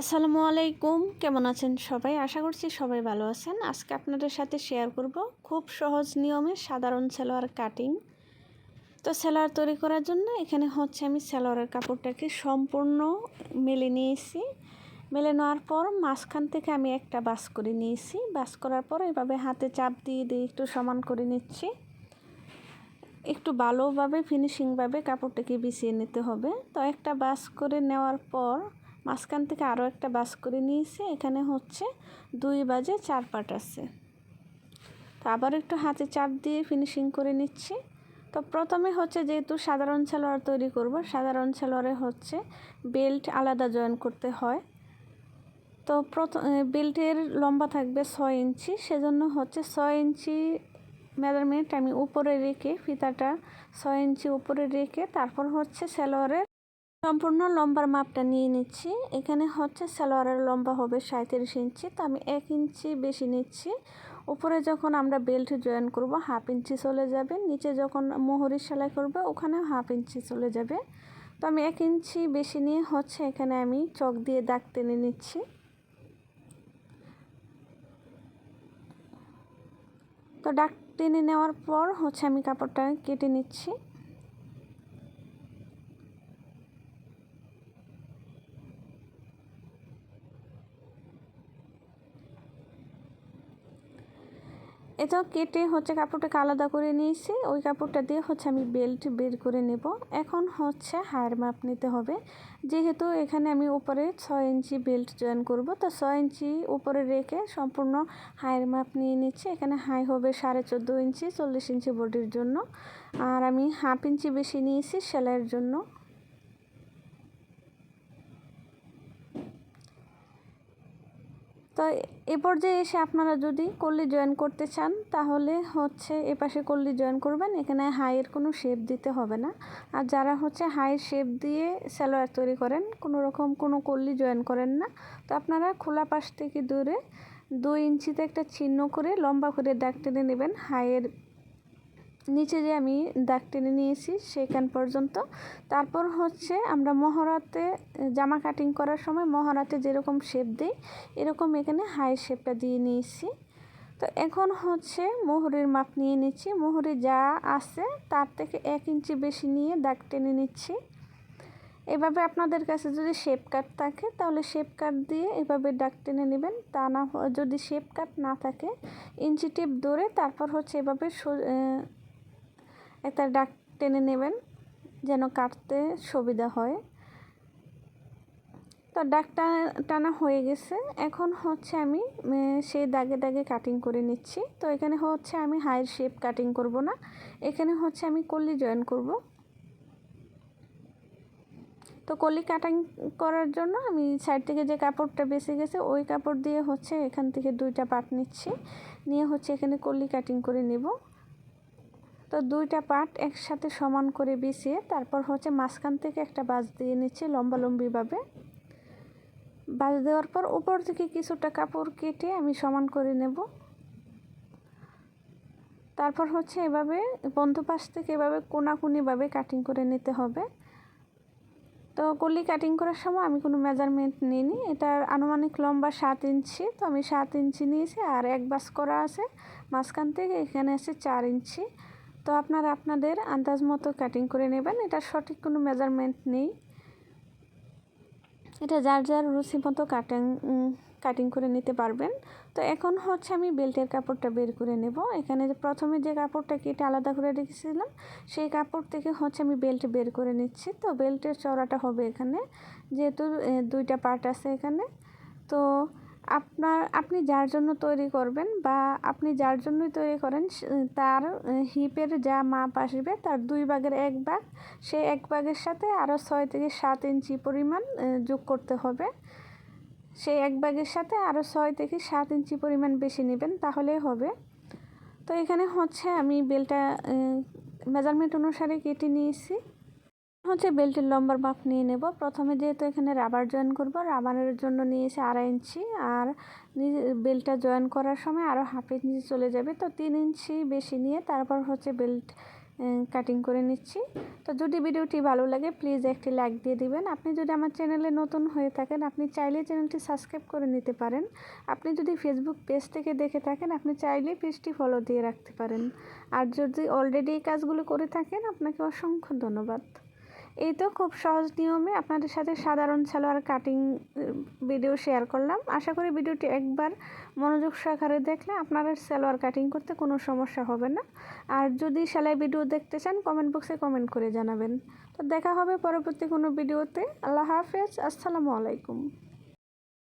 আসসালামু আলাইকুম। কেমন আছেন সবাই? আশা করছি সবাই ভালো আছেন। আজকে আপনাদের সাথে শেয়ার করব খুব সহজ নিয়মে সাধারণ সেলোয়ার কাটিং তো সেলোয়ার তৈরি করার জন্য এখানে হচ্ছে আমি সেলোয়ারের কাপড়টাকে সম্পূর্ণ মেলে নিয়েছি। মেলে নেওয়ার পর মাঝখান থেকে আমি একটা বাস করে নিয়েছি। বাস করার পর এভাবে হাতে চাপ দিয়ে দিয়ে একটু সমান করে নিচ্ছি। একটু ভালোভাবে ফিনিশিংভাবে কাপড়টাকে বিছিয়ে নিতে হবে। তো একটা বাস করে নেওয়ার পর মাঝখান থেকে আরও একটা বাস করে নিয়েছি। এখানে হচ্ছে দুই বাজে চার পাট আছে। তো আবার একটু হাতে চাপ দিয়ে ফিনিশিং করে নিচ্ছি। তো প্রথমে হচ্ছে যেহেতু সাধারণ সালোয়ার তৈরি করব, সাধারণ সালোয়ারে হচ্ছে বেল্ট আলাদা জয়েন করতে হয়। তো প্রথম বেল্টের লম্বা থাকবে ছয় ইঞ্চি। সেজন্য হচ্ছে ছয় ইঞ্চি মেজারমেন্ট আমি উপরে রেখে ফিতাটা ছয় ইঞ্চি উপরে রেখে তারপর হচ্ছে সালোয়ারের সম্পূর্ণ লম্বার মাপটা নিয়ে নিচ্ছি। এখানে হচ্ছে সালোয়ারের লম্বা হবে সাঁত্রিশ ইঞ্চি, তো আমি এক ইঞ্চি বেশি নিচ্ছি। উপরে যখন আমরা বেল্ট জয়েন করব, হাফ ইঞ্চি চলে যাবে। নিচে যখন মোহরি সেলাই করবে ওখানে হাফ ইঞ্চি চলে যাবে। তো আমি এক ইঞ্চি বেশি নিয়ে হচ্ছে এখানে আমি চক দিয়ে দাগ টেনে নিচ্ছি। তো দাগ টেনে নেওয়ার পর হচ্ছে আমি কাপড়টা কেটে নিচ্ছি। এটাও কেটে হচ্ছে কাপড়টাকে আলাদা করে নিয়েছি। ওই কাপড়টা দিয়ে হচ্ছে আমি বেল্ট বের করে নেব। এখন হচ্ছে হায়ের মাপ নিতে হবে। যেহেতু এখানে আমি উপরে ছয় ইঞ্চি বেল্ট জয়েন করব, তো ছয় ইঞ্চি উপরে রেখে সম্পূর্ণ হায়ের মাপ নিয়ে নিচ্ছি। এখানে হাই হবে সাড়ে চোদ্দ ইঞ্চি, চল্লিশ ইঞ্চি বডির জন্য। আর আমি হাফ ইঞ্চি বেশি নিয়েছি সেলাইয়ের জন্য। তো এ পর্যায়ে এসে আপনারা যদি কল্লি জয়েন করতে চান, তাহলে হচ্ছে এ পাশে কল্লি জয়েন করবেন। এখানে হাইয়ের কোনো শেপ দিতে হবে না। আর যারা হচ্ছে হাইয়ের শেপ দিয়ে স্যালোয়ার তৈরি করেন, কোনো রকম কোনো কল্লি জয়েন করেন না। তো আপনারা খোলা পাশ থেকে দূরে দুই ইঞ্চিতে একটা চিহ্ন করে লম্বা করে দাগ টেনে নেবেন। হাইয়ের নিচে যে আমি দাগ টেনে নিয়েছি সেখান পর্যন্ত। তারপর হচ্ছে আমরা মহরাতে জামা কাটিং করার সময় মহরাতে যেরকম শেপ দিই, এরকম এখানে হাই শেপটা দিয়ে নিয়েছি। তো এখন হচ্ছে মোহরের মাপ নিয়ে নিচ্ছি। মোহরে যা আছে তার থেকে এক ইঞ্চি বেশি নিয়ে দাগ টেনে নিচ্ছি। এভাবে আপনাদের কাছে যদি শেপ কাট থাকে, তাহলে শেপ কাট দিয়ে এভাবে ডাক টেনে নেবেন। তা না যদি শেপ কাট না থাকে, ইঞ্চি টেপ ধরে তারপর হচ্ছে এভাবে একটা ডাক টেনে নেবেন, যেন কাটতে সুবিধা হয়। তো ডাক টানা হয়ে গেছে। এখন হচ্ছে আমি সেই দাগে দাগে কাটিং করে নিচ্ছি। তো এখানে হচ্ছে আমি হাইয়ের শেপ কাটিং করব না। এখানে হচ্ছে আমি কলি জয়েন করব। তো কলি কাটিং করার জন্য আমি সাইড থেকে যে কাপড়টা বেঁচে গেছে, ওই কাপড় দিয়ে হচ্ছে এখান থেকে দুইটা পাট নিচ্ছি। নিয়ে হচ্ছে এখানে কলি কাটিং করে নেব। তো দুইটা পাট একসাথে সমান করে বিছিয়ে তারপর হচ্ছে মাঝখান থেকে একটা বাজ দিয়ে নিচ্ছি লম্বা লম্বিভাবে বাজ দেওয়ার পর উপর থেকে কিছুটা কাপড় কেটে আমি সমান করে নেব। তারপর হচ্ছে এভাবে বন্ধ পাশ থেকে এভাবে কোনাকুনিভাবে কাটিং করে নিতে হবে। তো কলি কাটিং করার সময় আমি কোনো মেজারমেন্ট নিইনি। এটার আনুমানিক লম্বা সাত ইঞ্চি। তো আমি সাত ইঞ্চি নিয়েছি আর এক বাস করা আছে। মাঝখান থেকে এখানে আছে চার ইঞ্চি। তো আপনারা আপনাদের আন্দাজ মতো কাটিং করে নেবেন। এটা সঠিক কোনো মেজারমেন্ট নেই। এটা যার যার রুচি মতো কাটিং কাটিং করে নিতে পারবেন। তো এখন হচ্ছে আমি বেল্টের কাপড়টা বের করে নেব। এখানে যে প্রথমে যে কাপড়টা কেটে আলাদা করে রেখেছিলাম, সেই কাপড় থেকে হচ্ছে আমি বেল্ট বের করে নিচ্ছি। তো বেল্টের চড়াটা হবে এখানে। যেহেতু দুইটা পার্ট আছে এখানে। তো আপনার, আপনি যার জন্য তৈরি করবেন বা আপনি যার জন্যই তৈরি করেন তার হিপের যা মাপ আসবে, তার দুই ভাগের এক ভাগ, সে এক ভাগের সাথে আরও ছয় থেকে সাত ইঞ্চি পরিমাণ যোগ করতে হবে। সেই এক ভাগের সাথে আরও ছয় থেকে সাত ইঞ্চি পরিমাণ বেশি নেবেন, তাহলেই হবে। তো এখানে হচ্ছে আমি বেলটা মেজারমেন্ট অনুসারে কেটে নিয়েছি। হচ্ছে বেল্টের লম্বার মাপ নিয়ে নেব। প্রথমে যেহেতু এখানে রাবার জয়েন করব, রাবারের জন্য নিয়েছি আড়াই ইঞ্চি আর বেল্টটা জয়েন করার সময় আরও হাফ ইঞ্চি চলে যাবে। তো তিন ইঞ্চি বেশি নিয়ে তারপর হচ্ছে বেল্ট কাটিং করে নিচ্ছি। তো যদি ভিডিওটি ভালো লাগে প্লিজ একটি লাইক দিয়ে দিবেন। আপনি যদি আমার চ্যানেলে নতুন হয়ে থাকেন, আপনি চাইলে চ্যানেলটি সাবস্ক্রাইব করে নিতে পারেন। আপনি যদি ফেসবুক পেজ থেকে দেখে থাকেন, আপনি চাইলে পেজটি ফলো দিয়ে রাখতে পারেন। আর যদি অলরেডি এই কাজগুলো করে থাকেন, আপনাকে অসংখ্য ধন্যবাদ। এই তো খুব সহজ নিয়মে আপনাদের সাথে সাধারণ সালোয়ার কাটিং ভিডিও শেয়ার করলাম। আশা করি ভিডিওটি একবার মনোযোগ সহকারে দেখলে আপনারা সালোয়ার কাটিং করতে কোনো সমস্যা হবে না। আর যদি সেলাই ভিডিও দেখতে চান কমেন্ট বক্সে কমেন্ট করে জানাবেন। তো দেখা হবে পরবর্তী কোনো ভিডিওতে আল্লাহ হাফেজ। আসসালামু আলাইকুম।